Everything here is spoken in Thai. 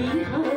ดีครั